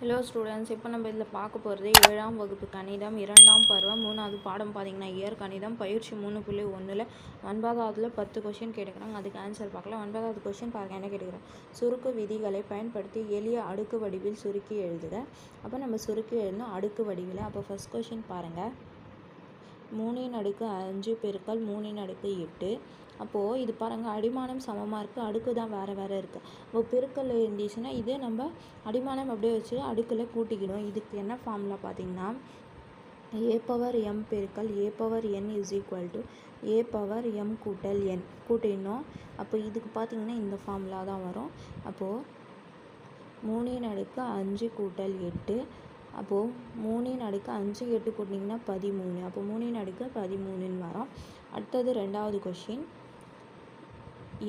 Hello students இப்போ நம்ம இதில் பார்க்க போகிறது ஏழாம் வகுப்பு கணிதம் இரண்டாம் பருவம் மூணாவது பாடம் பார்த்தீங்கன்னா இயர் கணிதம் பயிற்சி மூணு புள்ளி ஒன்றில் ஒன்பதாவதுல பத்து கொஷின் கேட்டுக்கிறாங்க. அதுக்கு ஆன்சர் பார்க்கலாம். ஒன்பதாவது கொஷின் பாருங்க என்ன கேட்டுக்கிறேன் சுருக்கு விதிகளை பயன்படுத்தி எளிய அடுக்கு வடிவில் சுருக்கி எழுதுக. அப்போ நம்ம சுருக்கி எழுதணும் அடுக்கு வடிவில் அப்போ ஃபஸ்ட் கொஷின் பாருங்கள் மூணின் அடுக்கு அஞ்சு பெருக்கல் மூணின் அடுக்கு எட்டு. அப்போது இது பாருங்கள் அடிமானம் சமமாக இருக்குது அடுக்கு தான் வேறு வேறு இருக்குது இப்போ பெருக்கல் இருந்துச்சுன்னா இதே நம்ம அடிமானம் அப்படியே வச்சு அடுக்கில் கூட்டிக்கிடும் இதுக்கு என்ன ஃபார்முலா பார்த்தீங்கன்னா ஏ பவர் எம் பெருக்கல் A power N is equal to A power M கூட்டல் என் கூட்டிடணும். அப்போ இதுக்கு பார்த்தீங்கன்னா இந்த ஃபார்முலா தான் வரும். அப்போது மூணின் அடுக்கு அஞ்சு கூட்டல் எட்டு. அப்போது மூணின் அடுக்கு அஞ்சு எட்டு கூட்டினீங்கன்னா பதிமூணு. அப்போ மூணின் அடுக்கு பதிமூணுன்னு வரும். அடுத்தது ரெண்டாவது கொஷின்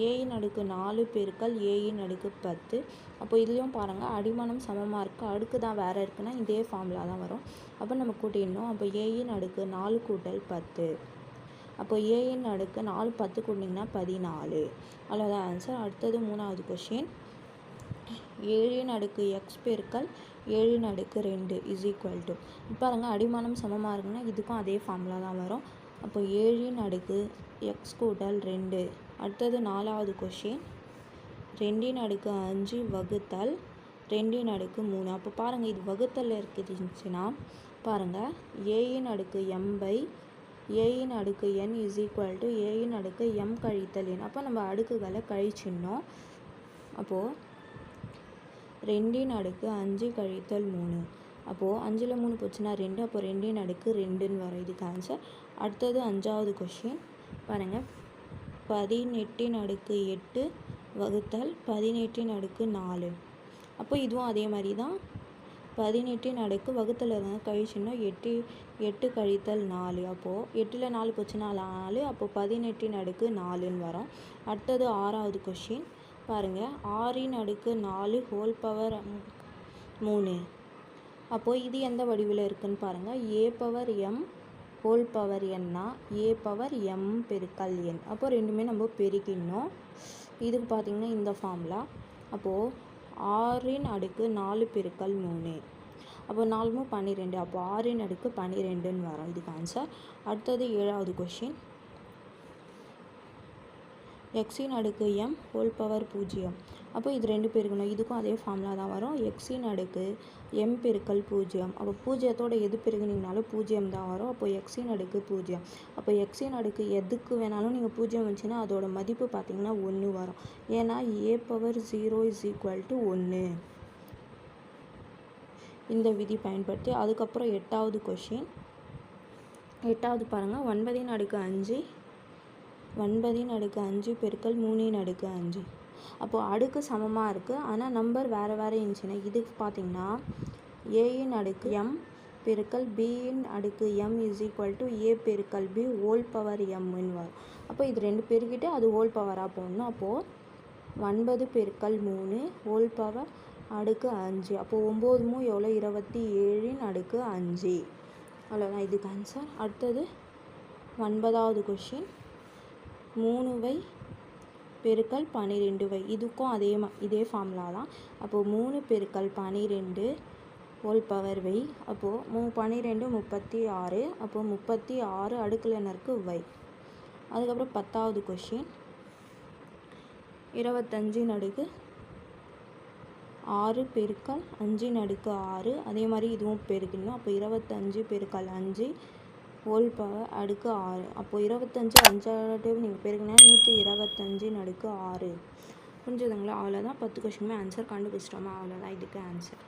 ஏயின் அடுக்கு நாலு பெருக்கல் ஏயின் அடுக்கு பத்து. அப்போ இதுலேயும் பாருங்கள் அடிமானம் சமமாக இருக்குது அடுக்கு தான் வேறு இருக்குன்னா இதே ஃபார்முலா தான் வரும். அப்போ நம்ம கூட்டிடணும். அப்போ ஏயின் அடுக்கு நாலு கூட்டல் பத்து. அப்போ ஏயின் அடுக்கு நாலு பத்து கூட்டிங்கன்னா பதினாலு. அவ்வளோதான் ஆன்சர் அடுத்தது மூணாவது கொஷின் ஏழின் அடுக்கு எக்ஸ் பெருக்கல் ஏழின் அடுக்கு ரெண்டு இஸ் ஈக்குவல் டு பாருங்கள் அடிமானம் சமமாக இருக்குன்னா இதுக்கும் அதே ஃபார்முலா தான் வரும். அப்போ ஏழின் அடுக்கு எக்ஸ் கூட்டல் ரெண்டு. அடுத்தது நாலாவது கொஷின் ரெண்டின் அடுக்கு அஞ்சு வகுத்தல் ரெண்டின் அடுக்கு மூணு. அப்போ பாருங்கள் இது வகுத்தல் இருக்குதுச்சுன்னா பாருங்கள் ஏயின் அடுக்கு எம் பை ஏயின் அடுக்கு என் இஸ் ஈக்குவல் டு ஏயின் அடுக்கு எம் கழித்தல் என் அப்போ நம்ம அடுக்குகளை கழிச்சிடணும். அப்போது ரெண்டின் அடுக்கு அஞ்சு கழித்தல் மூணு. அப்போது அஞ்சில் மூணு போச்சுன்னா ரெண்டு. அப்போ ரெண்டின் அடுக்கு ரெண்டுன்னு வரும். இதுக்கு ஆன்சர் அடுத்தது அஞ்சாவது கொஷின் பாருங்கள் பதினெட்டின் அடுக்கு எட்டு வகுத்தல் பதினெட்டின் அடுக்கு நாலு. அப்போ இதுவும் அதே மாதிரி தான். பதினெட்டின் அடுக்கு வகுத்தல் இருந்தால் கழிச்சுன்னா எட்டு எட்டு கழித்தல் நாலு. அப்போது எட்டில் நாலு போச்சுன்னா நாலு. அப்போது பதினெட்டின் அடுக்கு நாலுன்னு வரும். அடுத்தது ஆறாவது கொஷின் பாருங்கள் ஆறின் அடுக்கு நாலு ஹோல் பவர் மூணு. அப்போது இது எந்த வடிவில் இருக்குன்னு பாருங்கள் A power M whole power என்னா? ஏ பவர் எம் பெருக்கல் என். அப்போ ரெண்டுமே நம்ம பெருக்கிடணும். இதுக்கு பார்த்திங்கன்னா இந்த ஃபார்முலா அப்போது ஆறின் அடுக்கு நாலு பெருக்கல் மூணு. அப்போ நாலுமும் பன்னிரெண்டு. அப்போ ஆறின் அடுக்கு பன்னிரெண்டுன்னு வரும். இதுக்கு ஆன்சர் அடுத்தது ஏழாவது கொஷின் எக்ஸின் அடுக்கு எம் ஹோல் பவர் பூஜ்ஜியம். அப்போ இது ரெண்டு பெருக்கணும். இதுக்கும் அதே ஃபார்முலா தான் வரும். எக்ஸின் அடுக்கு எம் பெருக்கல் பூஜ்ஜியம். அப்போ பூஜ்ஜியத்தோட எது பெருகுனீங்கனாலும் பூஜ்ஜியம் தான் வரும். அப்போ எக்ஸின் அடுக்கு பூஜ்ஜியம். அப்போ எக்ஸின் அடுக்கு எதுக்கு வேணாலும் நீங்கள் பூஜ்ஜியம் வந்துச்சுன்னா அதோட மதிப்பு பார்த்தீங்கன்னா ஒன்று வரும். ஏன்னா A power zero is equal to ஒன்று இந்த விதி பயன்படுத்தி அதுக்கப்புறம் எட்டாவது கொஷின் எட்டாவது பாருங்கள் ஒன்பதின் அடுக்கு அஞ்சு ஒன்பதின் அடுக்கு அஞ்சு பெருக்கல் மூணின் அடுக்கு அஞ்சு. அப்போது அடுக்கு சமமாக இருக்குது ஆனால் நம்பர் வேறு வேறு இருந்துச்சுன்னா இதுக்கு பார்த்தீங்கன்னா ஏயின் அடுக்கு எம் பெருக்கல் பியின் அடுக்கு M is equal to A பெருக்கல் பி ஹோல் பவர் எம்னு வரும். அப்போ இது ரெண்டு பெருக்கிட்டு அது ஹோல் பவராக போடணும். அப்போது ஒன்பது பெருக்கல் மூணு ஹோல் பவர் அடுக்கு அஞ்சு. அப்போது ஒம்பது மூ எவ்வளோ இருபத்தி ஏழின் அடுக்கு அஞ்சு. அவ்வளோதான் இதுக்கு ஆன்சர் அடுத்தது ஒன்பதாவது கொஷின் மூணு வை பெருக்கல் பன்னிரெண்டு வை இதுக்கும் அதே மா இதே ஃபார்முலா தான். அப்போது மூணு பெருக்கல் பன்னிரெண்டு ஹோல் பவர் வை அப்போது மூ பன்னிரெண்டு முப்பத்தி ஆறு அப்போது முப்பத்தி ஆறு அடுக்குலனருக்கு வை அதுக்கப்புறம் பத்தாவது கொஷின் இருபத்தஞ்சு நடுக்கு ஆறு பெருக்கல் அஞ்சு நடுக்கு ஆறு. அதே மாதிரி இதுவும் பெருக்கணும். அப்போ இருபத்தஞ்சு பெருக்கல் அஞ்சு ஹோல் பவர் அடுக்கு ஆறு. அப்போது இருபத்தஞ்சி அஞ்சாவது நீங்கள் பெருக்கினா நூற்றி இருபத்தஞ்சின் அடுக்கு ஆறு. புரிஞ்சுதுங்களா? அவ்வளோதான் பத்து கொஷினுமே ஆன்சர் கண்டுபிடிச்சிட்டோமா? அவ்வளோதான் இதுக்கு ஆன்சர்